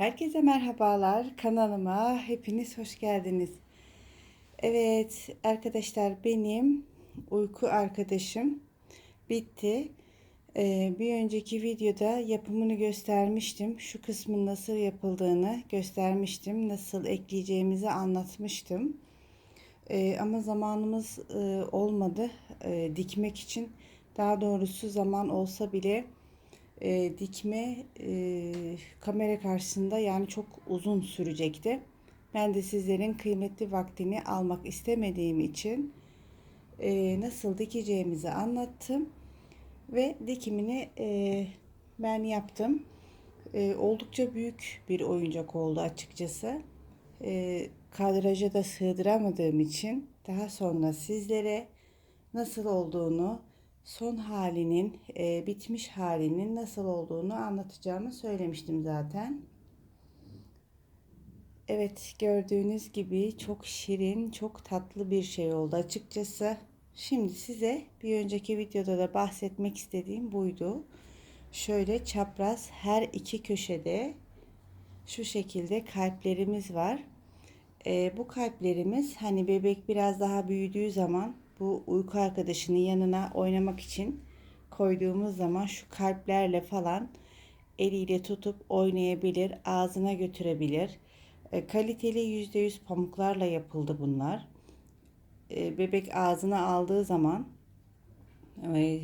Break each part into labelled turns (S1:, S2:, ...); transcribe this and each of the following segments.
S1: Herkese merhabalar. Kanalıma hepiniz hoş geldiniz. Evet arkadaşlar benim uyku arkadaşım bitti. Ee, bir önceki videoda yapımını göstermiştim. Şu kısmın nasıl yapıldığını göstermiştim. Nasıl ekleyeceğimizi anlatmıştım. Ee, ama zamanımız e, olmadı e, dikmek için. Daha doğrusu zaman olsa bile e, dikme e, kamera karşısında yani çok uzun sürecekti. Ben de sizlerin kıymetli vaktini almak istemediğim için e, nasıl dikeceğimizi anlattım ve dikimini e, ben yaptım. E, oldukça büyük bir oyuncak oldu açıkçası. E, kadraja da sığdıramadığım için daha sonra sizlere nasıl olduğunu son halinin, e, bitmiş halinin nasıl olduğunu anlatacağımı söylemiştim zaten. Evet gördüğünüz gibi çok şirin, çok tatlı bir şey oldu açıkçası. Şimdi size bir önceki videoda da bahsetmek istediğim buydu. Şöyle çapraz her iki köşede şu şekilde kalplerimiz var. E, bu kalplerimiz hani bebek biraz daha büyüdüğü zaman bu uyku arkadaşının yanına oynamak için koyduğumuz zaman şu kalplerle falan eliyle tutup oynayabilir, ağzına götürebilir. E, kaliteli %100 pamuklarla yapıldı bunlar. E, bebek ağzına aldığı zaman e,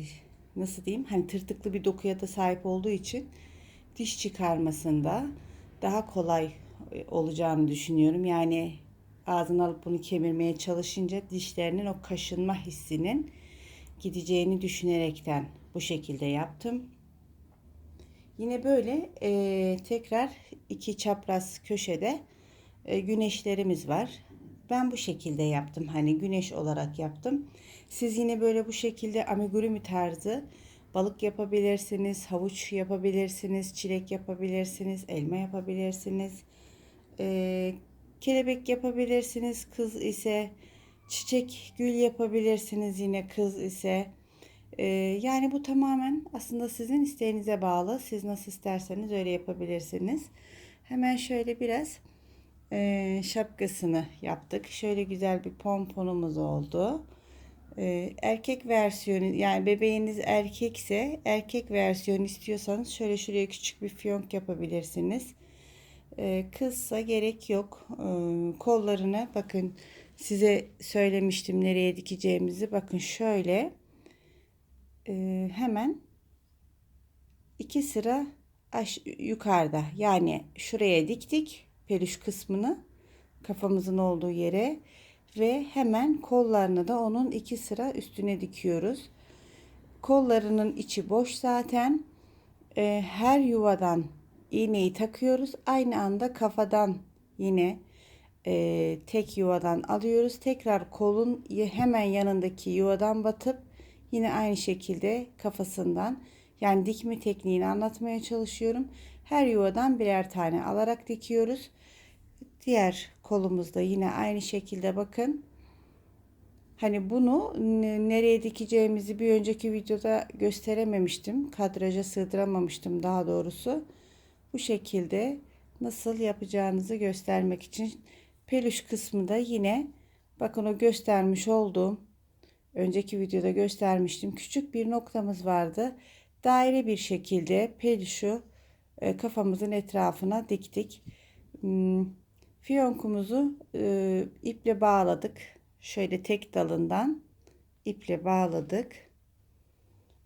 S1: nasıl diyeyim hani tırtıklı bir dokuya da sahip olduğu için diş çıkarmasında daha kolay olacağını düşünüyorum. Yani ağzına alıp bunu kemirmeye çalışınca dişlerinin o kaşınma hissinin gideceğini düşünerekten bu şekilde yaptım. Yine böyle e, tekrar iki çapraz köşede e, güneşlerimiz var. Ben bu şekilde yaptım. Hani güneş olarak yaptım. Siz yine böyle bu şekilde amigurumi tarzı balık yapabilirsiniz, havuç yapabilirsiniz, çilek yapabilirsiniz, elma yapabilirsiniz. E, kelebek yapabilirsiniz kız ise çiçek gül yapabilirsiniz yine kız ise. Ee, yani bu tamamen aslında sizin isteğinize bağlı. Siz nasıl isterseniz öyle yapabilirsiniz. Hemen şöyle biraz e, şapkasını yaptık. Şöyle güzel bir pomponumuz oldu. Ee, erkek versiyonu yani bebeğiniz erkekse erkek versiyonu istiyorsanız şöyle şuraya küçük bir fiyonk yapabilirsiniz kızsa gerek yok. E, kollarına bakın size söylemiştim nereye dikeceğimizi. Bakın şöyle e, hemen iki sıra aş yukarıda yani şuraya diktik peluş kısmını kafamızın olduğu yere ve hemen kollarını da onun iki sıra üstüne dikiyoruz. Kollarının içi boş zaten. Her yuvadan iğneyi takıyoruz. Aynı anda kafadan yine e, tek yuvadan alıyoruz. Tekrar kolun hemen yanındaki yuvadan batıp yine aynı şekilde kafasından yani dikme tekniğini anlatmaya çalışıyorum. Her yuvadan birer tane alarak dikiyoruz. Diğer kolumuzda yine aynı şekilde bakın. Hani bunu nereye dikeceğimizi bir önceki videoda gösterememiştim. Kadraja sığdıramamıştım daha doğrusu bu şekilde nasıl yapacağınızı göstermek için peluş kısmı da yine bakın o göstermiş olduğum önceki videoda göstermiştim küçük bir noktamız vardı. Daire bir şekilde peluşu e, kafamızın etrafına diktik. Hmm, fiyonkumuzu e, iple bağladık. Şöyle tek dalından iple bağladık.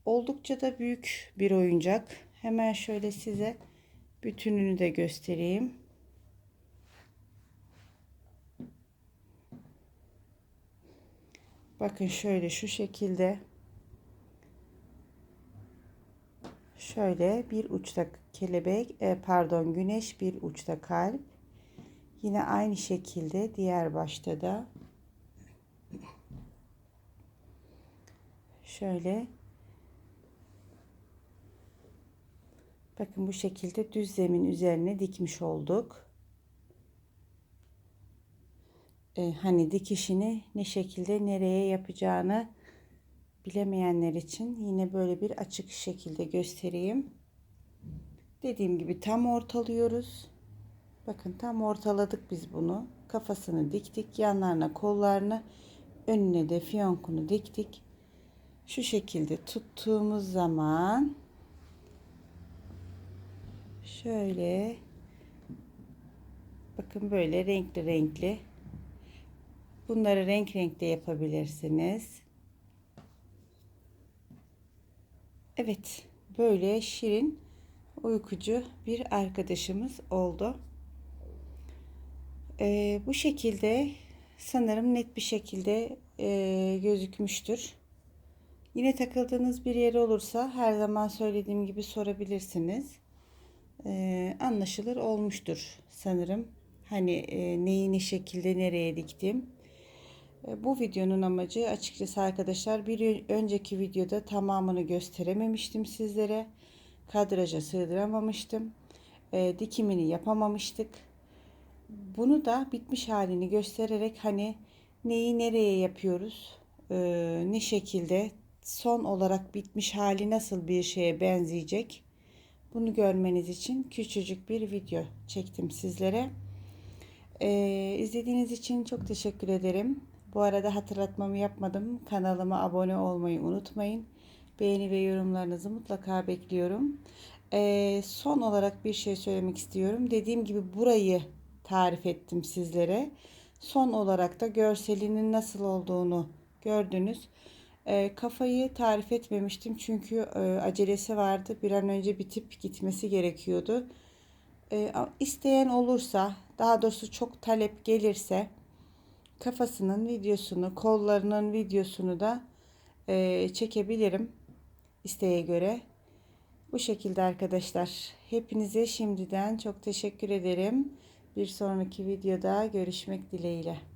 S1: Oldukça da büyük bir oyuncak. Hemen şöyle size bütününü de göstereyim. Bakın şöyle şu şekilde. Şöyle bir uçta kelebek e, pardon güneş bir uçta kalp. Yine aynı şekilde diğer başta da. Şöyle Bakın bu şekilde düz zemin üzerine dikmiş olduk. Ee, hani dikişini ne şekilde nereye yapacağını bilemeyenler için yine böyle bir açık şekilde göstereyim. Dediğim gibi tam ortalıyoruz. Bakın tam ortaladık biz bunu. Kafasını diktik. Yanlarına kollarını önüne de fiyonkunu diktik. Şu şekilde tuttuğumuz zaman şöyle bakın böyle renkli renkli bunları renk renk de yapabilirsiniz. Evet böyle şirin uykucu bir arkadaşımız oldu. Ee, bu şekilde sanırım net bir şekilde e, gözükmüştür. Yine takıldığınız bir yer olursa her zaman söylediğim gibi sorabilirsiniz. Ee, anlaşılır olmuştur sanırım. Hani e, neyi ne şekilde nereye diktim. E, bu videonun amacı açıkçası arkadaşlar bir önceki videoda tamamını gösterememiştim sizlere. Kadraja sığdıramamıştım. E, dikimini yapamamıştık. Bunu da bitmiş halini göstererek hani neyi nereye yapıyoruz, e, ne şekilde son olarak bitmiş hali nasıl bir şeye benzeyecek bunu görmeniz için küçücük bir video çektim sizlere. Ee, izlediğiniz için çok teşekkür ederim. Bu arada hatırlatmamı yapmadım. Kanalıma abone olmayı unutmayın. Beğeni ve yorumlarınızı mutlaka bekliyorum. Ee, son olarak bir şey söylemek istiyorum. Dediğim gibi burayı tarif ettim sizlere. Son olarak da görselinin nasıl olduğunu gördünüz. E, kafayı tarif etmemiştim çünkü e, acelesi vardı. Bir an önce bitip gitmesi gerekiyordu. E, isteyen olursa, daha doğrusu çok talep gelirse kafasının videosunu, kollarının videosunu da e, çekebilirim isteğe göre. Bu şekilde arkadaşlar. Hepinize şimdiden çok teşekkür ederim. Bir sonraki videoda görüşmek dileğiyle.